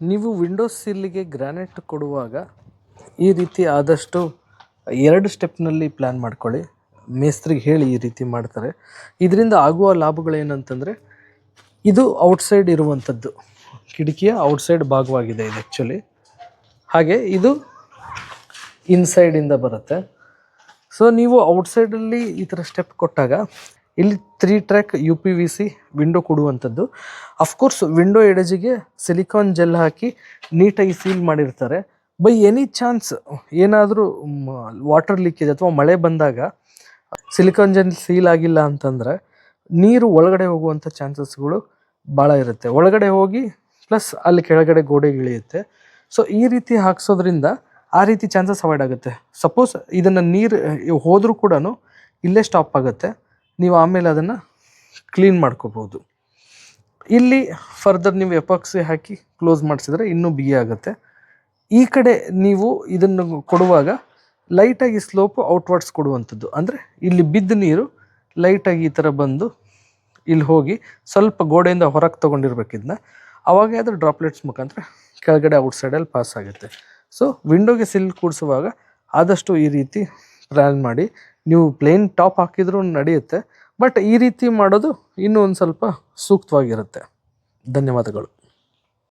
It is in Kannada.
ನೀವು ವಿಂಡೋಸ್ ಸೀಲಿಗೆ ಗ್ರಾನೈಟ್ ಕೊಡುವಾಗ ಈ ರೀತಿ ಆದಷ್ಟು ಎರಡು ಸ್ಟೆಪ್ನಲ್ಲಿ ಪ್ಲ್ಯಾನ್ ಮಾಡ್ಕೊಳ್ಳಿ. ಮೇಸ್ತ್ರಿಗೆ ಹೇಳಿ ಈ ರೀತಿ ಮಾಡ್ತಾರೆ. ಇದರಿಂದ ಆಗುವ ಲಾಭಗಳೇನಂತಂದರೆ ಇದು ಔಟ್ಸೈಡ್ ಇರುವಂಥದ್ದು. ಕಿಟಕಿಯ ಔಟ್ಸೈಡ್ ಭಾಗವಾಗಿದೆ ಇದು ಆ್ಯಕ್ಚುಲಿ ಹಾಗೆ ಇದು ಇನ್ಸೈಡಿಂದ ಬರುತ್ತೆ. ಸೊ ನೀವು ಔಟ್ಸೈಡಲ್ಲಿ ಈ ಥರ ಸ್ಟೆಪ್ ಕೊಟ್ಟಾಗ ಇಲ್ಲಿ three track U P V C window ಕೊಡುವಂಥದ್ದು. ಅಫ್ಕೋರ್ಸ್ ವಿಂಡೋ ಎಡಜಿಗೆ ಸಿಲಿಕಾನ್ ಜೆಲ್ ಹಾಕಿ ನೀಟಾಗಿ ಸೀಲ್ ಮಾಡಿರ್ತಾರೆ. ಬೈ ಎನಿ ಚಾನ್ಸ್ ಏನಾದರೂ ವಾಟರ್ ಲೀಕೇಜ್ ಅಥವಾ ಮಳೆ ಬಂದಾಗ ಸಿಲಿಕಾನ್ ಜೆಲ್ ಸೀಲ್ ಆಗಿಲ್ಲ ಅಂತಂದರೆ ನೀರು ಒಳಗಡೆ ಹೋಗುವಂಥ ಚಾನ್ಸಸ್ಗಳು ಭಾಳ ಇರುತ್ತೆ. ಒಳಗಡೆ ಹೋಗಿ ಪ್ಲಸ್ ಅಲ್ಲಿ ಕೆಳಗಡೆ ಗೋಡೆಗೆ ಇಳಿಯುತ್ತೆ. ಸೊ ಈ ರೀತಿ ಹಾಕ್ಸೋದ್ರಿಂದ ಆ ರೀತಿ ಚಾನ್ಸಸ್ ಅವಾಯ್ಡ್ ಆಗುತ್ತೆ. ಸಪೋಸ್ ಇದನ್ನು ನೀರು, ಹೋದರೂ ಕೂಡ ಇಲ್ಲೇ ಸ್ಟಾಪ್ ಆಗುತ್ತೆ. ನೀವು ಆಮೇಲೆ ಅದನ್ನು ಕ್ಲೀನ್ ಮಾಡ್ಕೋಬೋದು ಇಲ್ಲಿ ಫರ್ದರ್ ನೀವು ಎಪಾಕ್ಸಿ ಹಾಕಿ ಕ್ಲೋಸ್ ಮಾಡಿಸಿದರೆ ಇನ್ನೂ ಬಿಗಿ ಆಗುತ್ತೆ. ಈ ಕಡೆ ನೀವು ಇದನ್ನು ಕೊಡುವಾಗ ಲೈಟಾಗಿ ಸ್ಲೋಪು ಔಟ್ವರ್ಡ್ಸ್ ಕೊಡುವಂಥದ್ದು. ಅಂದರೆ ಇಲ್ಲಿ ಬಿದ್ದ ನೀರು ಲೈಟಾಗಿ ಈ ಥರ ಬಂದು ಇಲ್ಲಿ ಹೋಗಿ ಸ್ವಲ್ಪ ಗೋಡೆಯಿಂದ ಹೊರಗೆ ತೊಗೊಂಡಿರ್ಬೇಕಿದ್ನ ಅವಾಗ ಅದು ಡ್ರಾಪ್ಲೆಟ್ಸ್ ಮುಖಾಂತರ ಕೆಳಗಡೆ ಔಟ್ಸೈಡಲ್ಲಿ ಪಾಸ್ ಆಗುತ್ತೆ. ಸೊ ವಿಂಡೋಗೆ ಸಿಲ್ ಕೂಡಿಸುವಾಗ ಆದಷ್ಟು ಈ ರೀತಿ ಪ್ಲ್ಯಾನ್ ಮಾಡಿ ನೀವು ಪ್ಲೇನ್ ಟಾಪ್ ಹಾಕಿದ್ರೂ ನಡೆಯುತ್ತೆ. ಬಟ್ ಈ ರೀತಿ ಮಾಡೋದು ಇನ್ನೂ ಒಂದು ಸ್ವಲ್ಪ ಸೂಕ್ತವಾಗಿರುತ್ತೆ. ಧನ್ಯವಾದಗಳು.